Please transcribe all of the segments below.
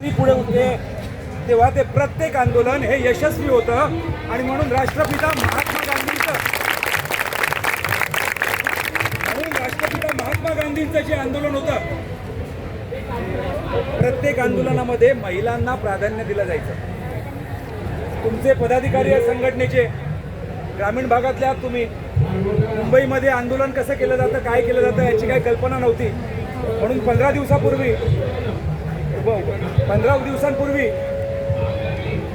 मी पुढे उठले तेव्हा ते प्रत्येक आंदोलन हे यशस्वी होतं. आणि म्हणून राष्ट्रपिता महात्मा गांधींचं म्हणून राष्ट्रपिता महात्मा गांधींचं जे आंदोलन होतं प्रत्येक आंदोलनामध्ये महिलांना प्राधान्य दिलं जायचं. तुमचे पदाधिकारी या संघटनेचे ग्रामीण भागातल्या तुम्ही मुंबईमध्ये आंदोलन कसं केलं जातं काय केलं जातं याची काही कल्पना नव्हती. म्हणून पंधरा दिवसापूर्वी पंधरा दिवसांपूर्वी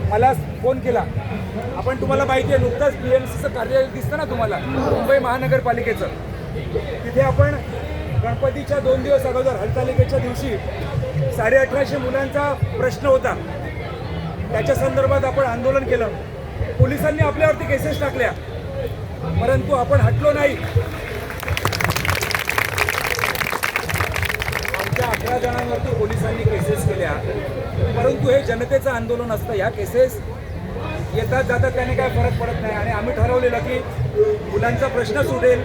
मला फोन केला. आपण तुम्हाला माहिती आहे नुकतंच पी एम सीचं कार्यालय दिसतं ना तुम्हाला मुंबई महानगरपालिकेचं. तिथे आपण गणपतीच्या दोन दिवस अगोदर हरतालिकेच्या दिवशी साडे अठराशे मुलांचा प्रश्न होता. त्याच्या संदर्भात आपण आंदोलन केलं. पोलिसांनी आपल्यावरती केसेस टाकल्या. परंतु आपण हटलो नाही. आमच्या अकरा जणांवरती पोलिसांनी केसेस केल्या. परंतु हे जनतेचं आंदोलन असतं. ह्या केसेस येतात जातात त्याने काय फरक पडत नाही. आणि आम्ही ठरवलेलं की मुलांचा प्रश्न सुटेल.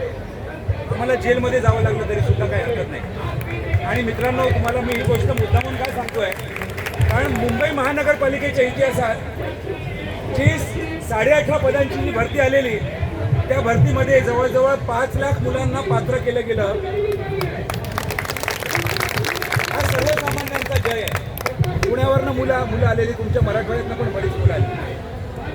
आम्हाला जेलमध्ये जावं लागलं तरी सुद्धा काही हरकत नाही. आणि मित्रांनो तुम्हाला मी ही गोष्ट मुद्दामून काय सांगतोय? कारण मुंबई महानगरपालिकेच्या इतिहासात जी साडेअठरा पदांची जी भरती आलेली त्या भरतीमध्ये जवळजवळ पाच लाख मुलांना पात्र केलं गेलं. मुलं मुलं आलेली तुमच्या मराठवाड्यातनं पण बरीच मुलं आली.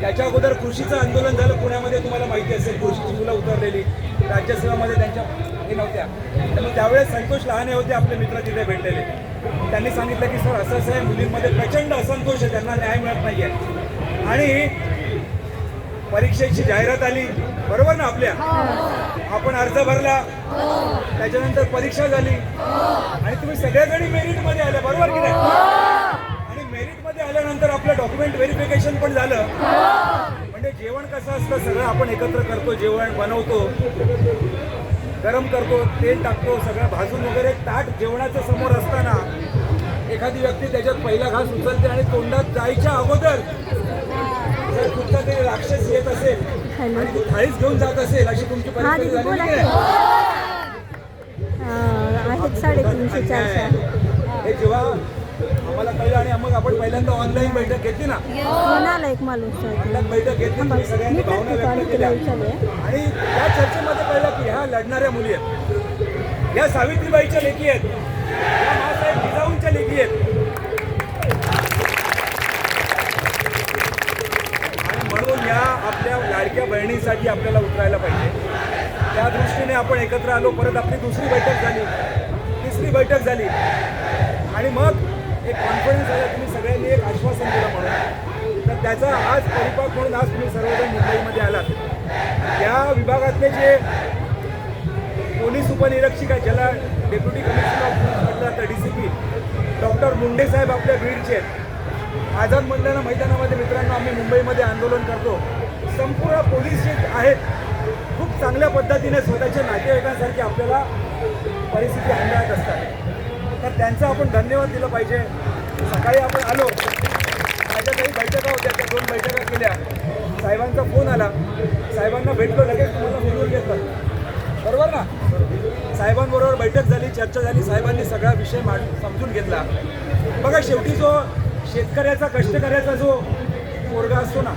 त्याच्या अगोदर कृषीचं आंदोलन झालं पुण्यामध्ये तुम्हाला माहिती असेल कृषीची मुलं उतरलेली. राज्यसभामध्ये त्यांच्या हे नव्हत्या. त्यामुळे त्यावेळेस संतोष लहाने होते आपले मित्र तिथे भेटलेले. त्यांनी सांगितलं की सर असं असं आहे मुलींमध्ये प्रचंड असंतोष आहे त्यांना न्याय मिळत नाही आहे आणि परीक्षेची जाहिरात आली बरोबर ना आपल्या? आपण अर्ज भरला त्याच्यानंतर परीक्षा झाली. आणि तुम्ही सगळ्याजणी मेरिटमध्ये आल्या बरोबर की नाही आणि मेरिटमध्ये आल्यानंतर आपलं डॉक्युमेंट व्हेरिफिकेशन पण झालं. म्हणजे जेवण कसं असतं सगळं आपण एकत्र करतो जेवण बनवतो गरम करतो तेल टाकतो सगळं भाजून वगैरे ताट जेवणाच्या समोर असताना एखादी व्यक्ती त्याच्यात पहिला घास उचलते आणि तोंडात जायच्या अगोदर जर कुठला तरी राक्षस येत असेल आणि ती थाळीच घेऊन जात असेल अशी तुमची परिस्थिती झाली की. नाही? हे जेव्हा आम्हाला कळलं आणि मग आपण पहिल्यांदा ऑनलाईन बैठक घेतली ना. कोणाला एक माणूस बैठक घेतली तुम्ही सगळ्यांनी भावना व्यक्त केल्या. आणि या चर्चेमध्ये कळलं की ह्या लढणाऱ्या मुली आहेत. या सावित्रीबाईच्या लेखी आहेत. या मासाहेब जिजाऊंच्या लेखी आहेत. आणि म्हणून या आपल्या लाडक्या बहिणीसाठी आपल्याला उतरायला पाहिजे. त्या दृष्टीने आपण एकत्र आलो परत आपली दुसरी बैठक झाली. तिसरी बैठक झाली. आणि मग एक कॉन्फिडन्स आला तुम्ही सगळ्यांनी एक आश्वासन दिलं म्हणून. तर त्याचा आज परिपाक म्हणून आज तुम्ही सर्वजण मुंबईमध्ये आलात. या विभागातले जे पोलीस उपनिरीक्षक आहेत ज्याला डेप्युटी कमिशनर ऑफ पोलीस म्हटलं तर D C P doctor Munde साहेब आपल्या बीडचे आझाद मैदाना मैदानामध्ये मित्रांनो आम्ही मुंबईमध्ये आंदोलन करतो. संपूर्ण पोलीस जे आहेत खूप चांगल्या पद्धतीने स्वतःच्या नातेवाईकांसारखी आपल्याला परिस्थिती हांडाळत असतात. तर त्यांचं आपण धन्यवाद दिलं पाहिजे. सकाळी आपण आलो. माझ्या काही बैठका होत्या त्या दोन बैठका केल्या. साहेबांचा फोन आला. साहेबांना भेटलो लगेच तुम्हाला बोलून घेतलं. बरोबर ना? साहेबांबरोबर बैठक झाली चर्चा झाली. साहेबांनी सगळा विषय मांड समजून घेतला. बघा शेवटी जो शेतकऱ्याचा कष्टकऱ्याचा जो पोरगा असतो ना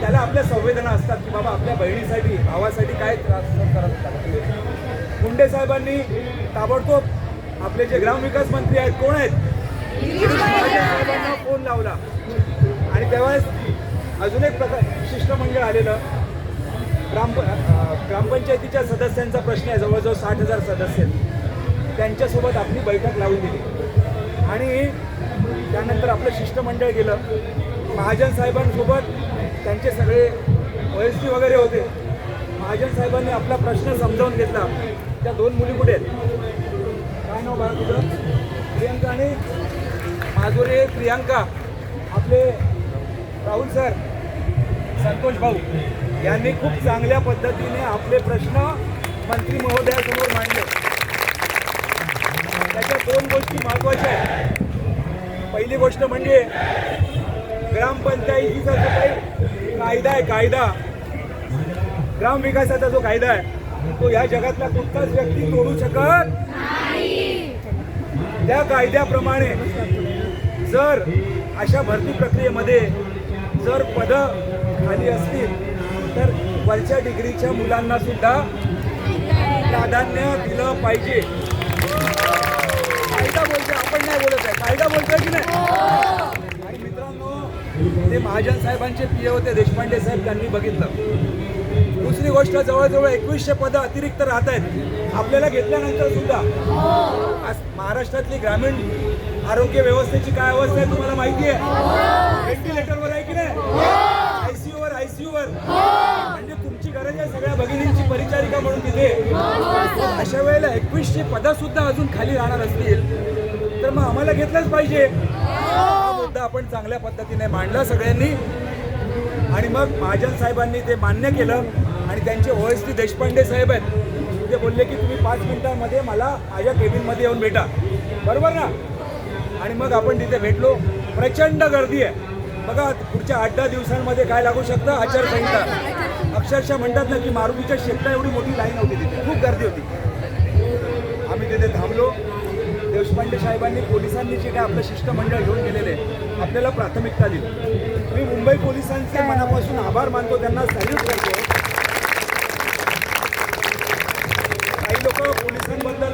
त्याला आपल्या संवेदना असतात की बाबा आपल्या बहिणीसाठी भावासाठी काय त्रास करत असतात मुंडे साहेबांनी ताबडतोब आपले जे ग्रामविकास मंत्री आहेत कोण आहेत? महाजन साहेबांना फोन लावला. आणि त्यावेळेस अजून एक प्रकार शिष्टमंडळ आलेलं. ग्राम ग्रामपंचायतीच्या सदस्यांचा प्रश्न आहे जवळजवळ साठ हजार सदस्य त्यांच्यासोबत आपली बैठक लावून दिली. आणि त्यानंतर आपलं शिष्टमंडळ गेलं. महाजन साहेबांसोबत त्यांचे सगळे वयस्की वगैरे होते. महाजन साहेबांनी आपला प्रश्न समजावून घेतला. त्या दोन मुली कुठे आहेत? काय नाव बाळा तुझं? प्रियंका आणि माधुरे प्रियांका आपले राहुल सर संतोष भाऊ यांनी खूप चांगल्या पद्धतीने आपले प्रश्न मंत्री महोदयासमोर मांडले. त्याच्या दोन गोष्टी महत्त्वाच्या आहेत. पहिली गोष्ट म्हणजे ग्रामपंचायतीचा जो काही कायदा आहे कायदा. ग्रामविकासाचा जो कायदा आहे तो या जगातला कुठलाच व्यक्ती तोडू शकत त्या कायद्याप्रमाणे जर अशा भरती प्रक्रियेमध्ये जर पदं खाली असतील तर वरच्या डिग्रीच्या मुलांना सुद्धा प्राधान्य दिलं पाहिजे. कायदा बोलतोय आपण नाही बोलत आहे. कायदा बोलतोय की नाही? आणि मित्रांनो ते महाजन साहेबांचे पिय होते देशपांडे साहेब त्यांनी बघितलं. दुसरी गोष्ट जवळजवळ एकवीसशे पदं अतिरिक्त राहत आहेत आपल्याला घेतल्यानंतर सुद्धा आज महाराष्ट्रातली ग्रामीण आरोग्य व्यवस्थेची काय अवस्था आहे तुम्हाला माहिती आहे? व्हेंटिलेटरवर आहे की नाही? आयसीयूवर वर आयसीयू वर म्हणजे तुमची गरज आहे सगळ्या भगिनींची परिचारिका म्हणून तिथे. अशा वेळेला एकवीसशे पदं सुद्धा अजून खाली राहणार असतील. तर मग आम्हाला घेतलंच पाहिजे. हा मुद्दा आपण चांगल्या पद्धतीने मांडला सगळ्यांनी. आणि मग महाजन साहेबांनी ते मान्य केलं आणि त्यांचे ओ एस टी देशपांडे साहेब आहेत ते बोलले की तुम्ही पाच मिनिटांमध्ये मला माझ्या केबिनमध्ये येऊन भेटा. बरोबर ना? आणि मग आपण तिथे भेटलो. प्रचंड गर्दी आहे. बघा पुढच्या आठ दहा दिवसांमध्ये काय लागू शकतं? आचारसंहिता. अक्षरशः म्हणतात ना की मारुतीच्या शेकता एवढी मोठी लाईन होती तिथे. खूप गर्दी होती. आम्ही तिथे थांबलो. देशपांडे साहेबांनी पोलिसांनी जे काय आपलं शिष्टमंडळ घेऊन गेलेले आपल्याला प्राथमिकता दिली. मी मुंबई पोलिसांचे मनापासून आभार मानतो त्यांना सॅल्यूट करतो. काही लोक पोलिसांबद्दल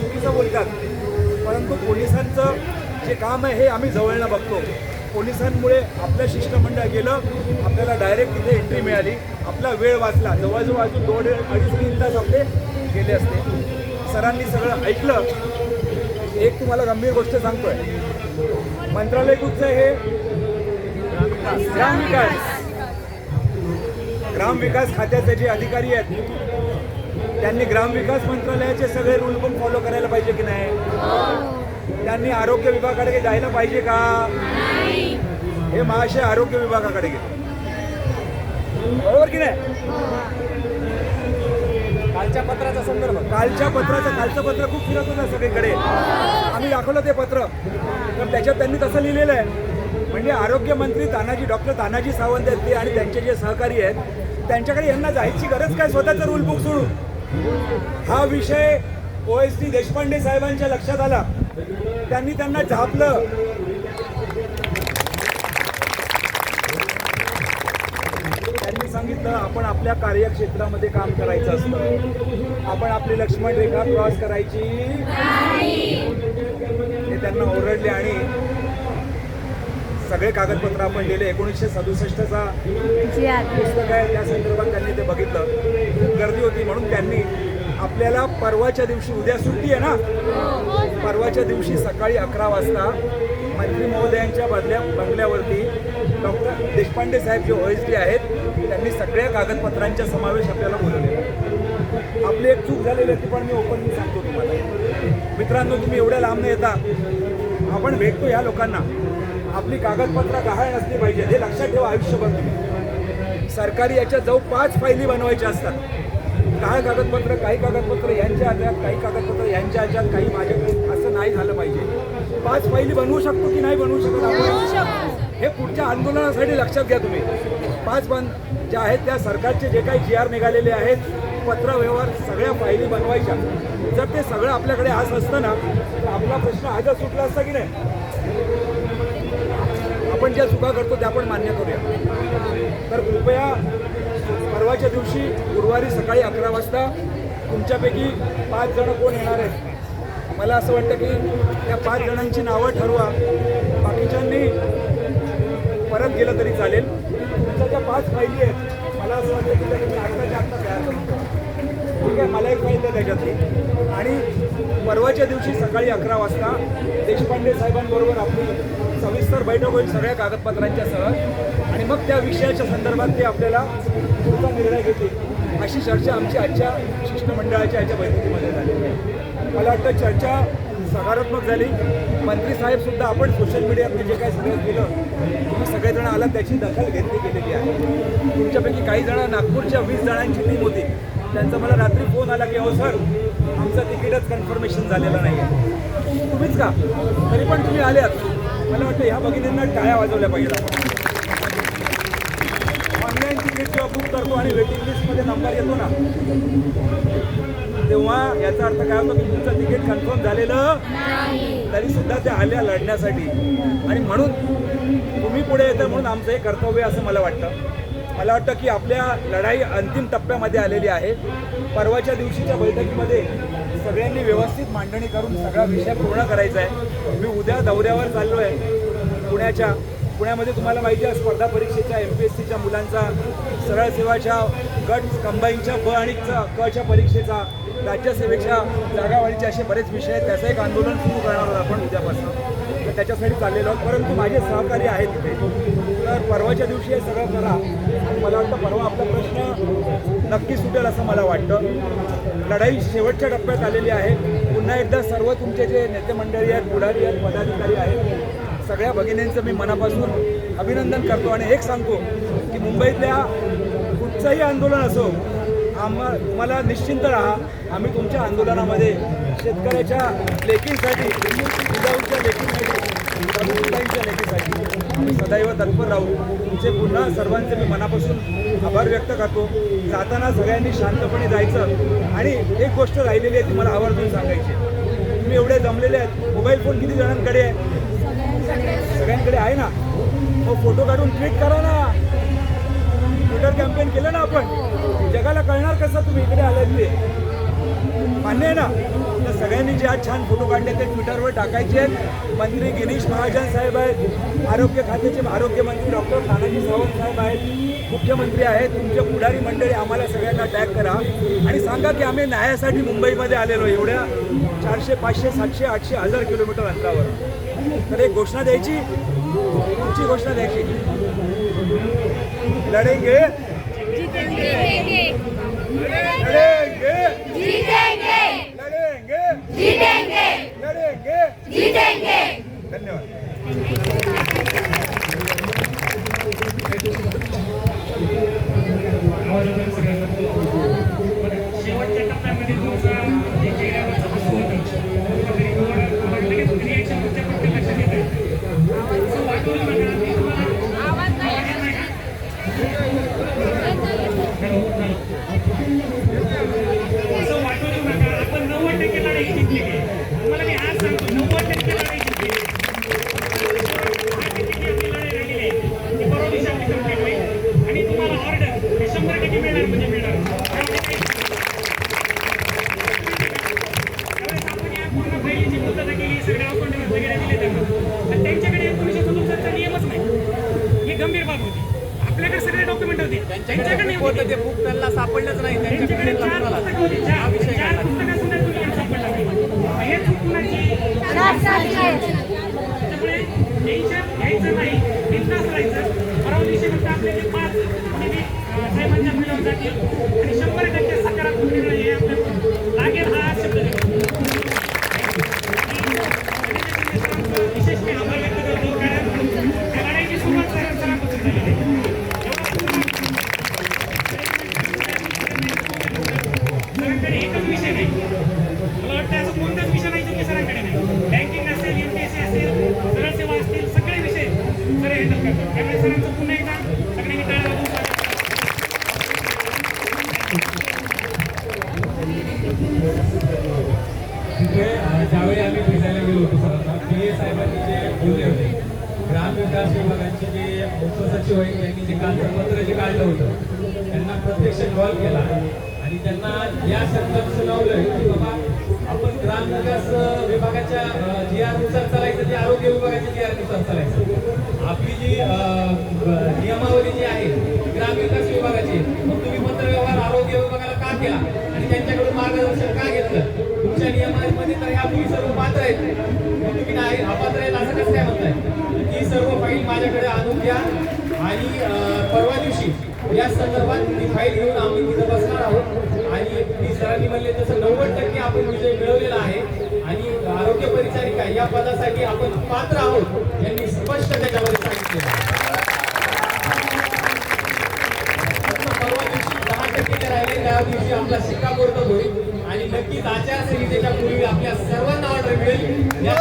चुकीचं बोलतात परंतु पोलिसांचं जे काम आहे हे आम्ही जवळनं बघतो. पोलिसांमुळे आपलं शिष्टमंडळ गेलं आपल्याला डायरेक्ट तिथे एंट्री मिळाली. आपला वेळ वाचला. जवळजवळ अजून दोन अडीच तीन तास आपले गेले असते. सरांनी सगळं ऐकलं. एक तुम्हाला गंभीर गोष्ट सांगतोय. मंत्रालय कुठचं हे? ग्राम विकास. ग्राम विकास खात्याचे जे अधिकारी आहेत त्यांनी ग्रामविकास मंत्रालयाचे सगळे रूल पण फॉलो करायला पाहिजे की नाही? त्यांनी आरोग्य विभागाकडे जायला पाहिजे का? हे महाशय आरोग्य विभागाकडे गेले. बरोबर की नाही? कालच्या पत्राचा संदर्भ. कालच्या पत्राचं कालचं पत्र खूप फिरत होतं सगळीकडे. आम्ही दाखवलं ते पत्र. तर त्याच्यात त्यांनी तसं लिहिलेलं आहे. म्हणजे आरोग्यमंत्री तानाजी डॉक्टर तानाजी सावंत आहेत ते आणि त्यांचे जे सहकारी आहेत त्यांच्याकडे यांना जायची गरज काय? स्वतःचं रूल बुक सोडून. हा विषय ओ एस डी देशपांडे साहेबांच्या लक्षात आला. त्यांनी त्यांना झापलं. त्यांनी सांगितलं आपण आपल्या कार्यक्षेत्रामध्ये काम करायचं असतं. आपण आपली लक्ष्मण रेखा क्रॉस करायची. हे त्यांना ओरडले आणि सगळे कागदपत्र आपण दिले एकोणीसशे सदुसष्टचा पुस्तक आहे. त्या संदर्भात त्यांनी ते बघितलं. खूप गर्दी होती म्हणून त्यांनी आपल्याला परवाच्या दिवशी उद्या सुट्टी आहे ना? परवाच्या दिवशी सकाळी अकरा वाजता मंत्री महोदयांच्या बदल्या बंगल्यावरती डॉक्टर देशपांडे साहेब जे ओ एस डी आहेत त्यांनी सगळ्या कागदपत्रांचा समावेश आपल्याला बोलवलेला आपली एक चूक झालेली होती पण मी ओपन सांगतो तुम्हाला. मित्रांनो तुम्ही एवढ्या लांब न येता. आपण भेटतो ह्या लोकांना. आपली कागदपत्र गहाळ नसली पाहिजे. हे लक्षात ठेवा आयुष्यभर तुम्ही. सरकारी याच्या जाऊ पाच फायली बनवायच्या असतात. काही कागदपत्र काही कागदपत्र यांच्या हातात काही कागदपत्र यांच्या ह्याच्यात काही माझ्याकडे असं नाही झालं पाहिजे. पाच फायली बनवू शकतो की नाही बनवू शकत आपण? हे पुढच्या आंदोलनासाठी लक्षात घ्या तुम्ही. पाच बन ज्या आहेत त्या सरकारचे जे काही जी आर निघालेले आहेत पत्र व्यवहार सगळ्या फायली बनवायच्या. जर ते सगळं आपल्याकडे आज असतं ना तर आपला प्रश्न आजच सुटला असता की नाही? आपण ज्या चुका करतो त्या पण मान्य करूया. तर कृपया परवाच्या दिवशी गुरुवारी सकाळी अकरा वाजता तुमच्यापैकी पाच जण कोण येणार आहेत? मला असं वाटतं की त्या पाच जणांची नावं ठरवा. बाकीच्यांनी परत गेलं तरी चालेल. तुमच्या ज्या पाच फायली आहेत मला असं वाटतं की त्या तुम्ही आत्ताच्या आत्ता तयार करून ठेवा. ठीक आहे मला एक फाईल त्याच्यातली. आणि परवाच्या दिवशी सकाळी अकरा वाजता देशपांडे साहेबांबरोबर आपली सविस्तर बैठक होईल सगळ्या कागदपत्रांच्या सह. आणि मग त्या विषयाच्या संदर्भात ते आपल्याला पुढचा निर्णय घेतील अशी चर्चा आमची आजच्या शिष्टमंडळाच्या आजच्या बैठकीमध्ये झाली. मला वाटतं चर्चा सकारात्मक झाली. मंत्री साहेब सुद्धा आपण सोशल मीडियातनं जे काही सगळं केलं तुम्ही सगळेजण आलात त्याची दखल घेतली गेलेली आहे. तुमच्यापैकी काही जण नागपूरच्या वीस जणांची टीम होती. त्यांचा मला रात्री फोन आला की अहो सर आमचं तिकीटच कन्फर्मेशन झालेलं नाही आहे तुम्हीच का? तरी पण तुम्ही आल्यात. मला वाटतं ह्या भगिनींना टाळ्या वाजवल्या आपण. ऑनलाईन तिकीट जेव्हा बुक करतो आणि वेटिंग लिस्टमध्ये नंबर येतो ना तेव्हा याचा अर्थ काय होतो की तुमचं तिकीट कन्फर्म झालेलं तरी सुद्धा त्या आल्या लढण्यासाठी. आणि म्हणून तुम्ही पुढे येतं म्हणून आमचं हे कर्तव्य आहे असं मला वाटतं. मला वाटतं की आपल्या लढाई अंतिम टप्प्यामध्ये आलेली आहे. परवाच्या दिवशीच्या बैठकीमध्ये सगळ्यांनी व्यवस्थित मांडणी करून सगळा विषय पूर्ण करायचा आहे. मी उद्या दौऱ्यावर चाललो आहे. पुण्याच्या पुण्यामध्ये तुम्हाला माहिती आहे स्पर्धा परीक्षेच्या एम पी एस सीच्या मुलांचा सरळ सेवाच्या गट कंबाईनच्या ब आणि च कच्या परीक्षेचा राज्यसेवेच्या जागावाढीचे असे बरेच विषय आहेत. त्याचं एक आंदोलन सुरू करणार आहोत आपण उद्यापासून. त्याच्यासाठी चाललेलो आहोत. परंतु माझे सहकारी आहेत तिथे. तर परवाच्या दिवशी हे सगळं करा. आणि मला वाटतं परवा आपला प्रश्न नक्की सुटेल असं मला वाटतं. लढाई शेवटच्या टप्प्यात आलेली आहे. पुन्हा एकदा सर्व तुमचे जे नेते मंडळी आहेत पुढारी आहेत पदाधिकारी आहेत सगळ्या भगिनींचं मी मनापासून अभिनंदन करतो. आणि एक सांगतो की मुंबईतल्या कुठचंही आंदोलन असो आम्हा तुम्हाला निश्चिंत राहा. आम्ही तुमच्या आंदोलनामध्ये शेतकऱ्याच्या लेखींसाठी विजाऊच्या लेखींसाठी लेखींसाठी आम्ही सदैव तत्पर राहू. तुमचे पुन्हा सर्वांचे मी मनापासून आभार व्यक्त करतो. जाताना सगळ्यांनी शांतपणे जायचं. आणि एक गोष्ट राहिलेली आहे ती मला आवर्जून सांगायची तुम्ही एवढे जमलेले आहेत. मोबाईल फोन किती जणांकडे आहे? सगळ्यांकडे आहे ना? मग फोटो काढून ट्विट करा ना. ट्विटर कॅम्पेन केलं ना आपण. जगाला कळणार कसं तुम्ही इकडे आलात ते? मान्य आहे ना? तर सगळ्यांनी जे आज छान फोटो काढले ते ट्विटरवर टाकायचे आहेत. मंत्री गिरीश महाजन साहेब आहेत. आरोग्य खात्याचे आरोग्यमंत्री डॉक्टर तानाजी सावंत साहेब आहेत. मुख्यमंत्री आहेत. तुमचे पुढारी मंडळी आम्हाला सगळ्यांना टॅग करा. आणि सांगा की आम्ही न्यायासाठी मुंबईमध्ये आलेलो एवढ्या चारशे पाचशे सातशे आठशे हजार किलोमीटर अंतरावर. तर एक घोषणा द्यायची. तुमची घोषणा द्यायची. लढेंगे. लढेंगे लढेंगे लढेंगे धन्यवाद। Thank you. ग्रामविकास विभागाचे जे उपसचिव आहेत त्यांनी जे कागदपत्र जे काढलं होतं त्यांना प्रत्यक्ष कॉल केला. आणि त्यांना या शब्दात सुनावलं की बाबा आपण ग्रामविकास अ, विभागाच्या जी आरनुसार चालायचं ते आरोग्य विभागाच्या जी आरनुसार चालायचं. आपली जी नियमावली जी आहे ती ग्रामविकास विभागाची मग तुम्ही पत्रव्यवहार आरोग्य विभागाला का केला? आणि त्यांच्याकडून मार्गदर्शन का घेतलं? तुमच्या नियमांमध्ये तर ह्या मुली सर्व पात्र आहेत. म्हणजे तुम्ही नाही अपात्र आहेत असं कसं काय म्हणताय? ती सर्व फाईल माझ्याकडे आणून द्या आणि परवा दिवशी या संदर्भात ती फाईल घेऊन आम्ही तिथं बसणार आहोत. आणि ती सरांनी म्हणले तसं नव्वद टक्के आपण विजय मिळवलेला आहे आणि आरोग्य परिचारिका या पदासाठी आपण पात्र आहोत यांनी स्पष्ट त्याच्यामध्ये सांगितलेलं परवा दिवशी दहा टक्के जे राहिले त्या दिवशी आपला शिक्का आणि नक्कीच आचारसंहितेच्या पूर्वी आपल्या सर्वांना ऑर्डर मिळेल. या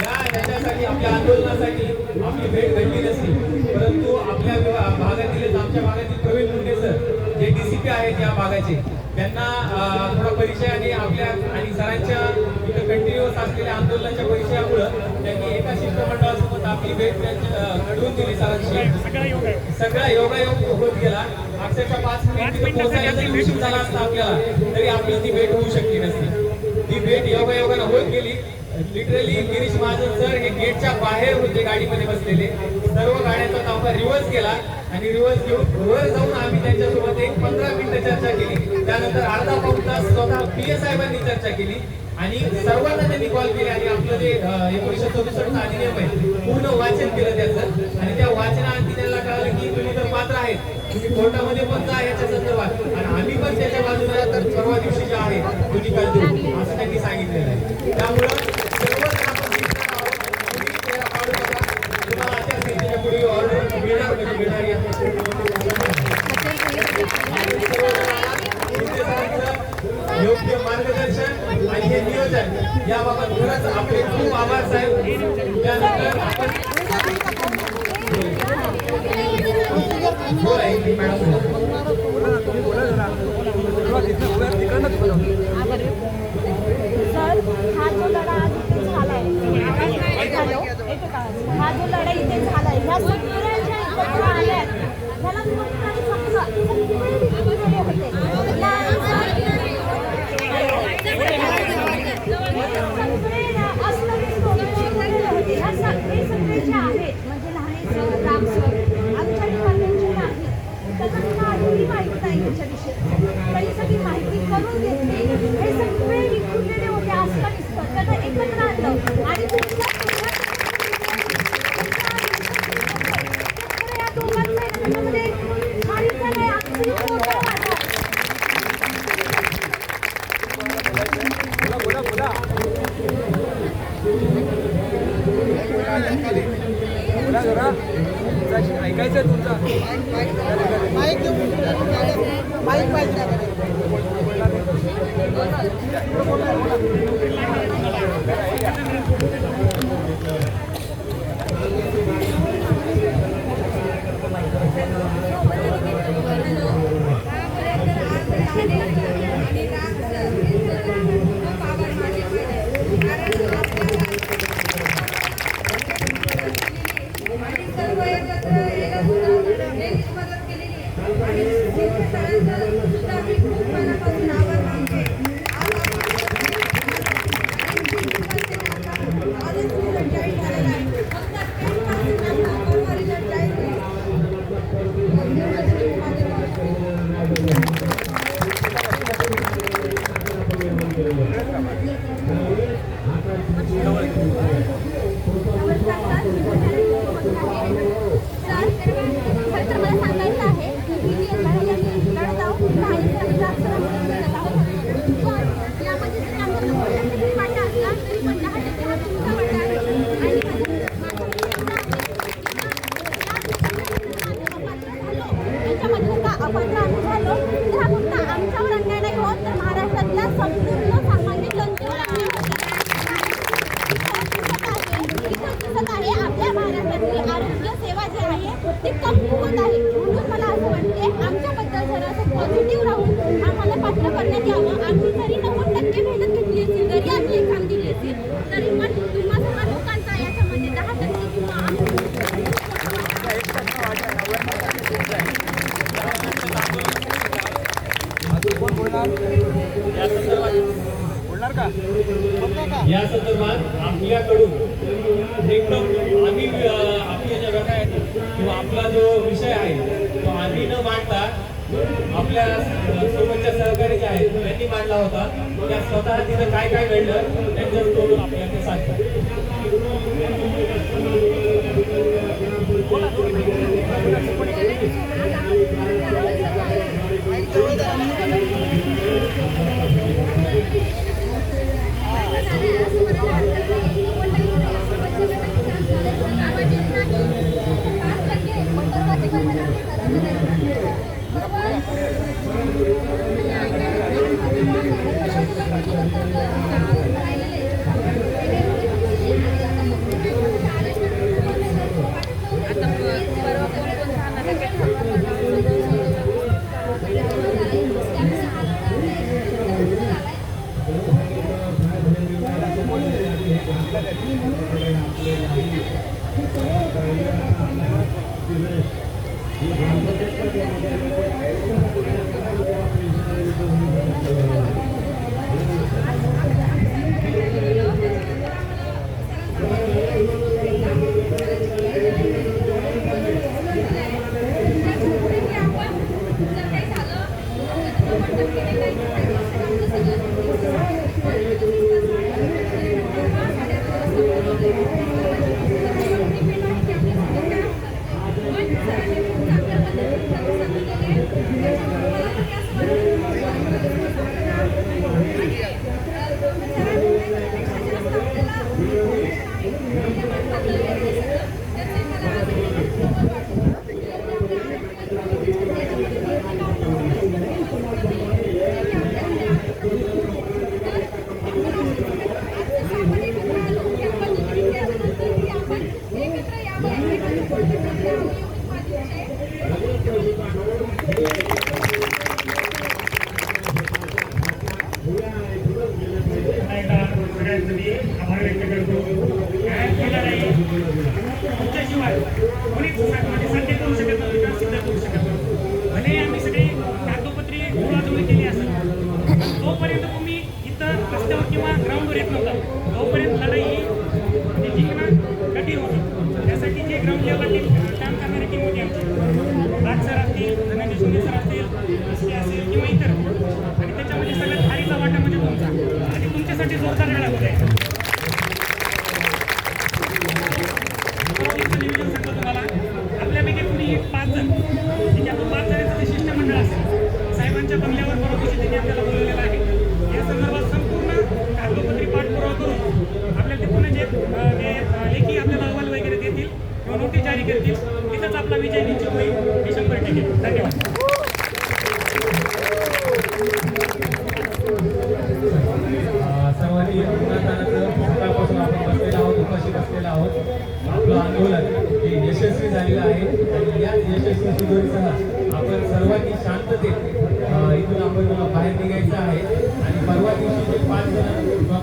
या याच्यासाठी आपल्या आंदोलनासाठी आपली भेट घडली नसली परंतु आपल्या विभा- भागातीलच आमच्या भागातील प्रवीण मुंडे सर जे डीसीपी आहेत या भागाचे त्यांना अं, थोडा परिचय आणि आपल्या आणि सरांच्या इथं कंटिन्युअस असलेल्या आंदोलनाच्या परिचयामुळं त्यांनी एका शिष्टमंडळासोबत आपली भेट त्यांच्या, अं, घडवून दिली सरांची सगळा सगळा योगायोग होत गेला. अक्षरशः पाच झाला असता आपल्याला. तरी आपली ती भेट होऊ शकली नसती. ती भेट योगायोगानं होत गेली. लिटरली गिरीश महाजन सर हे गेटच्या बाहेर होते गाडीमध्ये बसलेले. सर्व गाड्यांचा ताफा रिव्हर्स केला आणि रिव्हर्स घेऊन वर जाऊन आम्ही त्यांच्यासोबत एक पंधरा मिनिटं चर्चा केली. त्यानंतर अर्धा पाऊण तास स्वतः पी एस साहेबांनी चर्चा केली. आणि सर्वांना त्यांनी कॉल केले आणि आपलं जे एकोणीसशे चौसष्ट अधिनियम आहे पूर्ण वाचन केलं त्याचं. आणि त्या वाचनाअंती त्यांना कळालं आहेत तुम्ही कोर्टामध्ये पण जा याच्या संदर्भात आणि आम्ही पण त्याच्या बाजूला तर परवा दिवशी जे आहे तुम्ही निकाल असं त्यांनी सांगितलेलं आहे. त्यामुळं आपण तुम्हाला आचारसंहितेच्या पुढे ऑर्डर मिळणार म्हणजे मिळणार योग्य मार्गदर्शन आणि हे नियोजन याबाबत खरंच आपले खूप आभार साहेब. त्यानंतर आपण हा जो लढा इथे झालाय ह्या या संदर्भात आपल्याकडून एकदम आम्ही आपल्या ज्या व्यथा आहेत किंवा आपला जो विषय आहे तो आम्ही न मांडता आपल्या सोबतच्या सहकारी जे आहेत त्यांनी मांडला होता. त्या स्वतः तिथं काय काय घडलं त्यांचं तोडून आपल्याला सांगतात. Thank you. 分かりました。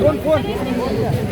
दोन फोन